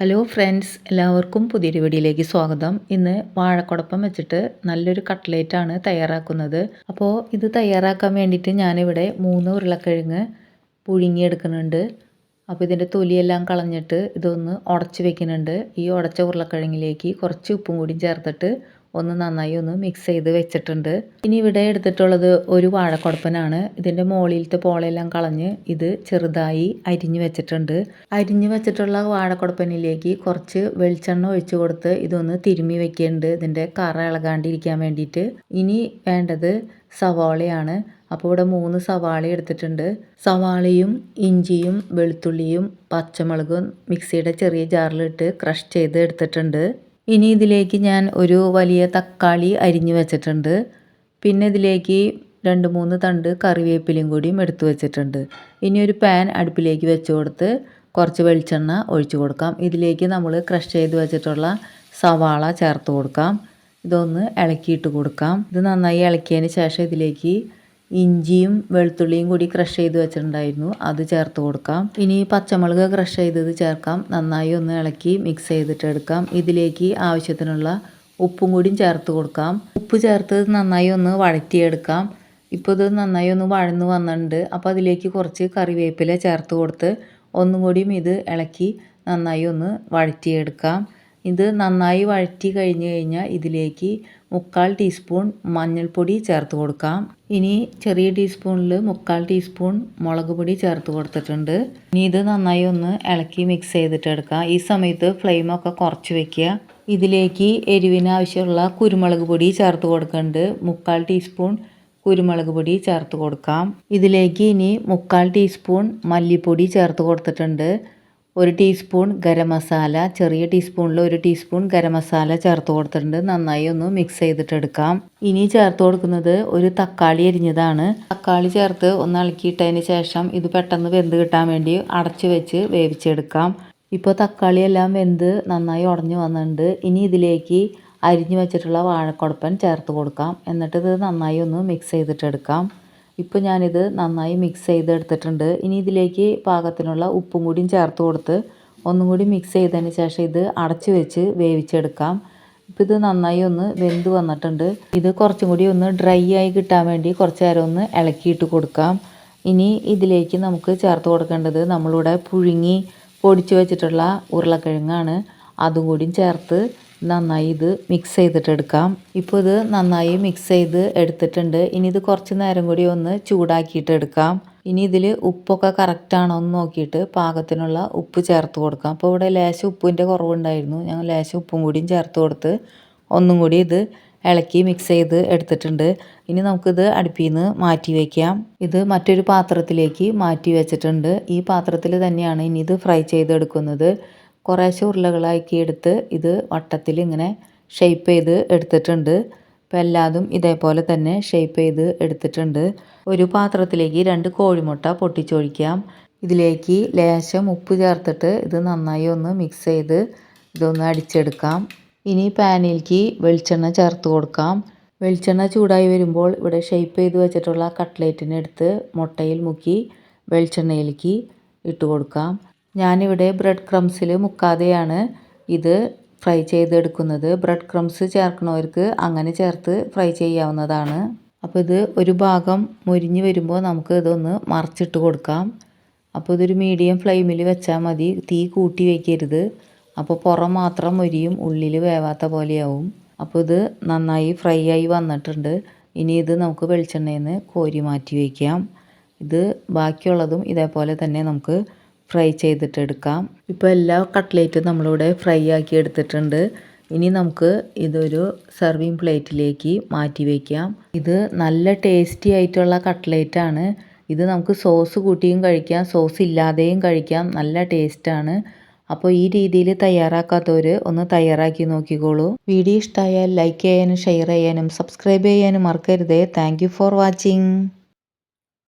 Hello friends എല്ലാവർക്കും പുതിയൊരു വീഡിയോയിലേക്ക് സ്വാഗതം. ഇന്ന് വാഴക്കുടപ്പം വെച്ചിട്ട് നല്ലൊരു കട്ട്ലേറ്റാണ് തയ്യാറാക്കുന്നത്. അപ്പോൾ ഇത് തയ്യാറാക്കാൻ വേണ്ടിയിട്ട് ഞാനിവിടെ മൂന്ന് ഉരുളക്കിഴങ്ങ് പുഴുങ്ങിയെടുക്കുന്നുണ്ട്. അപ്പോൾ ഇതിന്റെ തൊലിയെല്ലാം കളഞ്ഞിട്ട് ഇതൊന്ന് ഉടച്ച് വെക്കുന്നുണ്ട്. ഈ ഉടച്ച ഉരുളക്കിഴങ്ങിലേക്ക് കുറച്ച് ഉപ്പും കൂടി ചേർത്തിട്ട് ഒന്ന് നന്നായി ഒന്ന് മിക്സ് ചെയ്ത് വെച്ചിട്ടുണ്ട്. ഇനി ഇവിടെ എടുത്തിട്ടുള്ളത് ഒരു വാഴക്കുടപ്പനാണ്. ഇതിന്റെ മുകളിലത്തെ പോളയെല്ലാം കളഞ്ഞ് ഇത് ചെറുതായി അരിഞ്ഞു വെച്ചിട്ടുണ്ട്. അരിഞ്ഞു വെച്ചിട്ടുള്ള വാഴക്കുടപ്പനിലേക്ക് കുറച്ച് വെളിച്ചെണ്ണ ഒഴിച്ചു കൊടുത്ത് ഇതൊന്ന് തിരുമ്മി വെക്കുന്നുണ്ട് ഇതിന്റെ കറ ഇളകാണ്ടിരിക്കാൻ വേണ്ടിയിട്ട്. ഇനി വേണ്ടത് സവാളയാണ്. അപ്പോൾ ഇവിടെ മൂന്ന് സവാള എടുത്തിട്ടുണ്ട്. സവാളയും ഇഞ്ചിയും വെളുത്തുള്ളിയും പച്ചമുളകും മിക്സിയുടെ ചെറിയ ജാറിലിട്ട് ക്രഷ് ചെയ്ത് എടുത്തിട്ടുണ്ട്. ഇനി ഇതിലേക്ക് ഞാൻ ഒരു വലിയ തക്കാളി അരിഞ്ഞു വെച്ചിട്ടുണ്ട്. പിന്നെ ഇതിലേക്ക് രണ്ട് മൂന്ന് തണ്ട് കറിവേപ്പിലയും കൂടിയും എടുത്തു വെച്ചിട്ടുണ്ട്. ഇനി ഒരു പാൻ അടുപ്പിലേക്ക് വെച്ച് കൊടുത്ത് കുറച്ച് വെളിച്ചെണ്ണ ഒഴിച്ചു കൊടുക്കാം. ഇതിലേക്ക് നമ്മൾ ക്രഷ് ചെയ്ത് വെച്ചിട്ടുള്ള സവാള ചേർത്ത് കൊടുക്കാം. ഇതൊന്ന് ഇളക്കിയിട്ട് കൊടുക്കാം. ഇത് നന്നായി ഇളക്കിയതിന് ശേഷം ഇതിലേക്ക് ഇഞ്ചിയും വെളുത്തുള്ളിയും കൂടി ക്രഷ് ചെയ്ത് വെച്ചിട്ടുണ്ടായിരുന്നു. അത് ചേർത്ത് കൊടുക്കാം. ഇനി പച്ചമുളക് ക്രഷ് ചെയ്തത് ചേർക്കാം. നന്നായി ഒന്ന് ഇളക്കി മിക്സ് ചെയ്തിട്ട് എടുക്കാം. ഇതിലേക്ക് ആവശ്യത്തിനുള്ള ഉപ്പും കൂടിയും ചേർത്ത് കൊടുക്കാം. ഉപ്പ് ചേർത്ത് നന്നായി ഒന്ന് വഴറ്റിയെടുക്കാം. ഇപ്പോൾ ഇത് നന്നായി ഒന്ന് വഴന്നു വന്നിട്ടുണ്ട്. അപ്പോൾ അതിലേക്ക് കുറച്ച് കറിവേപ്പില ചേർത്ത് കൊടുത്ത് ഒന്നും കൂടിയും ഇത് ഇളക്കി നന്നായി ഒന്ന് വഴറ്റിയെടുക്കാം. ഇത് നന്നായി വഴറ്റി കഴിഞ്ഞ് കഴിഞ്ഞാൽ ഇതിലേക്ക് മുക്കാൽ ടീസ്പൂൺ മഞ്ഞൾപ്പൊടി ചേർത്ത് കൊടുക്കാം. ഇനി ചെറിയ ടീസ്പൂണിൽ മുക്കാൽ ടീസ്പൂൺ മുളക് പൊടി ചേർത്ത് കൊടുത്തിട്ടുണ്ട്. ഇനി ഇത് നന്നായി ഒന്ന് ഇളക്കി മിക്സ് ചെയ്തിട്ട് എടുക്കാം ഈ സമയത്ത് ഫ്ലെയിമൊക്കെ കുറച്ച് വെക്കുക. ഇതിലേക്ക് എരിവിന് ആവശ്യമുള്ള കുരുമുളക് പൊടി ചേർത്ത് കൊടുക്കുന്നുണ്ട് മുക്കാൽ ടീസ്പൂൺ കുരുമുളക് പൊടി ചേർത്ത് കൊടുക്കാം. ഇതിലേക്ക് ഇനി മുക്കാൽ ടീസ്പൂൺ മല്ലിപ്പൊടി ചേർത്ത് കൊടുത്തിട്ടുണ്ട്. ഒരു ടീസ്പൂൺ ഗരം മസാല ചെറിയ ടീസ്പൂണിൽ ഒരു ടീസ്പൂൺ ഗരം മസാല ചേർത്ത് കൊടുത്തിട്ടുണ്ട്. നന്നായി ഒന്ന് മിക്സ് ചെയ്തിട്ടെടുക്കാം ഇനി ചേർത്ത് കൊടുക്കുന്നത് ഒരു തക്കാളി അരിഞ്ഞതാണ്. തക്കാളി ചേർത്ത് ഒന്ന് ഇളക്കിയിട്ടതിന് ശേഷം ഇത് പെട്ടെന്ന് വെന്ത് കിട്ടാൻ വേണ്ടി അടച്ചു വെച്ച് വേവിച്ചെടുക്കാം. ഇപ്പോൾ തക്കാളി എല്ലാം വെന്ത് നന്നായി ഉടഞ്ഞു വന്നിട്ടുണ്ട്. ഇനി ഇതിലേക്ക് അരിഞ്ഞു വെച്ചിട്ടുള്ള വാഴക്കുടപ്പൻ ചേർത്ത് കൊടുക്കാം. എന്നിട്ട് ഇത് നന്നായി ഒന്ന് മിക്സ് ചെയ്തിട്ടെടുക്കാം ഇപ്പോൾ ഞാനിത് നന്നായി മിക്സ് ചെയ്തെടുത്തിട്ടുണ്ട്. ഇനി ഇതിലേക്ക് പാകത്തിനുള്ള ഉപ്പും കൂടിയും ചേർത്ത് കൊടുത്ത് ഒന്നും കൂടി മിക്സ് ചെയ്തതിന് ശേഷം ഇത് അടച്ച് വെച്ച് വേവിച്ചെടുക്കാം. ഇപ്പോൾ ഇത് നന്നായി ഒന്ന് വെന്ത് വന്നിട്ടുണ്ട്. ഇത് കുറച്ചും കൂടി ഒന്ന് ഡ്രൈ ആയി കിട്ടാൻ വേണ്ടി കുറച്ച് നേരം ഒന്ന് ഇളക്കിയിട്ട് കൊടുക്കാം. ഇനി ഇതിലേക്ക് നമുക്ക് ചേർത്ത് കൊടുക്കേണ്ടത് നമ്മളിവിടെ പുഴുങ്ങി പൊടിച്ച് വെച്ചിട്ടുള്ള ഉരുളക്കിഴങ്ങാണ്. അതും കൂടിയും ചേർത്ത് നന്നായി ഇത് മിക്സ് ചെയ്തിട്ട് എടുക്കാം. ഇപ്പോൾ ഇത് നന്നായി മിക്സ് ചെയ്ത് എടുത്തിട്ടുണ്ട്. ഇനി ഇത് കുറച്ച് നേരം കൂടി ഒന്ന് ചൂടാക്കിയിട്ട് എടുക്കാം. ഇനി ഇതിൽ ഉപ്പൊക്കെ കറക്റ്റാണോ എന്ന് നോക്കിയിട്ട് പാകത്തിനുള്ള ഉപ്പ് ചേർത്ത് കൊടുക്കാം. അപ്പോൾ ഇവിടെ ലേശം ഉപ്പിന്റെ കുറവുണ്ടായിരുന്നു. ഞങ്ങൾ ലേശം ഉപ്പും കൂടിയും ചേർത്ത് കൊടുത്ത് ഒന്നും കൂടി ഇത് ഇളക്കി മിക്സ് ചെയ്ത് എടുത്തിട്ടുണ്ട്. ഇനി നമുക്കിത് അടുപ്പിൽ നിന്ന് മാറ്റി വയ്ക്കാം ഇത് മറ്റൊരു പാത്രത്തിലേക്ക് മാറ്റി വെച്ചിട്ടുണ്ട്. ഈ പാത്രത്തിൽ തന്നെയാണ് ഇനി ഇത് ഫ്രൈ ചെയ്തെടുക്കുന്നത്. കുറേശ്ശെ ഉരുളകളാക്കി എടുത്ത് ഇത് വട്ടത്തിൽ ഇങ്ങനെ ഷെയ്പ്പ് ചെയ്ത് എടുത്തിട്ടുണ്ട്. അപ്പോൾ എല്ലാതും ഇതേപോലെ തന്നെ ഷെയ്പ്പ് ചെയ്ത് എടുത്തിട്ടുണ്ട്. ഒരു പാത്രത്തിലേക്ക് രണ്ട് കോഴിമുട്ട പൊട്ടിച്ചൊഴിക്കാം. ഇതിലേക്ക് ലേശം ഉപ്പ് ചേർത്തിട്ട് ഇത് നന്നായി ഒന്ന് മിക്സ് ചെയ്ത് ഇതൊന്ന് അടിച്ചെടുക്കാം. ഇനി പാനിലേക്ക് വെളിച്ചെണ്ണ ചേർത്ത് കൊടുക്കാം. വെളിച്ചെണ്ണ ചൂടായി വരുമ്പോൾ ഇവിടെ ഷെയ്പ്പ് ചെയ്ത് വെച്ചിട്ടുള്ള കട്ട്ലേറ്റിനെടുത്ത് മുട്ടയിൽ മുക്കി വെളിച്ചെണ്ണയിലേക്ക് ഇട്ട് കൊടുക്കാം. ഞാനിവിടെ ബ്രെഡ് ക്രംസിൽ മുക്കാതെയാണ് ഇത് ഫ്രൈ ചെയ്തെടുക്കുന്നത്. ബ്രെഡ് ക്രംസ് ചേർക്കണവർക്ക് അങ്ങനെ ചേർത്ത് ഫ്രൈ ചെയ്യാവുന്നതാണ്. അപ്പോൾ ഇത് ഒരു ഭാഗം മുരിഞ്ഞ് വരുമ്പോൾ നമുക്ക് ഇതൊന്ന് മറിച്ചിട്ട് കൊടുക്കാം. അപ്പോൾ ഇതൊരു മീഡിയം ഫ്ലെയിമിൽ വെച്ചാൽ മതി. തീ കൂട്ടി വയ്ക്കരുത് അപ്പോൾ പുറം മാത്രം മുരിയും ഉള്ളിൽ വേവാത്ത പോലെയാവും. അപ്പോൾ ഇത് നന്നായി ഫ്രൈ ആയി വന്നിട്ടുണ്ട്. ഇനി ഇത് നമുക്ക് വെളിച്ചെണ്ണയിൽ നിന്ന് കോരി മാറ്റി വയ്ക്കാം ഇത് ബാക്കിയുള്ളതും ഇതേപോലെ തന്നെ നമുക്ക് ഫ്രൈ ചെയ്തിട്ടെടുക്കാം. ഇപ്പോൾ എല്ലാ കട്ട്ലേറ്റും നമ്മളിവിടെ ഫ്രൈ ആക്കി എടുത്തിട്ടുണ്ട്. ഇനി നമുക്ക് ഇതൊരു സെർവിങ് പ്ലേറ്റിലേക്ക് മാറ്റി വയ്ക്കാം ഇത് നല്ല ടേസ്റ്റി ആയിട്ടുള്ള കട്ട്ലേറ്റാണ്. ഇത് നമുക്ക് സോസ് കൂട്ടിയും കഴിക്കാം. സോസ് ഇല്ലാതെയും കഴിക്കാം. നല്ല ടേസ്റ്റാണ് അപ്പോൾ ഈ രീതിയിൽ തയ്യാറാക്കാത്തവർ ഒന്ന് തയ്യാറാക്കി നോക്കിക്കോളൂ. വീഡിയോ ഇഷ്ടമായാൽ ലൈക്ക് ചെയ്യാനും ഷെയർ ചെയ്യാനും സബ്സ്ക്രൈബ് ചെയ്യാനും മറക്കരുതേ. Thank for watching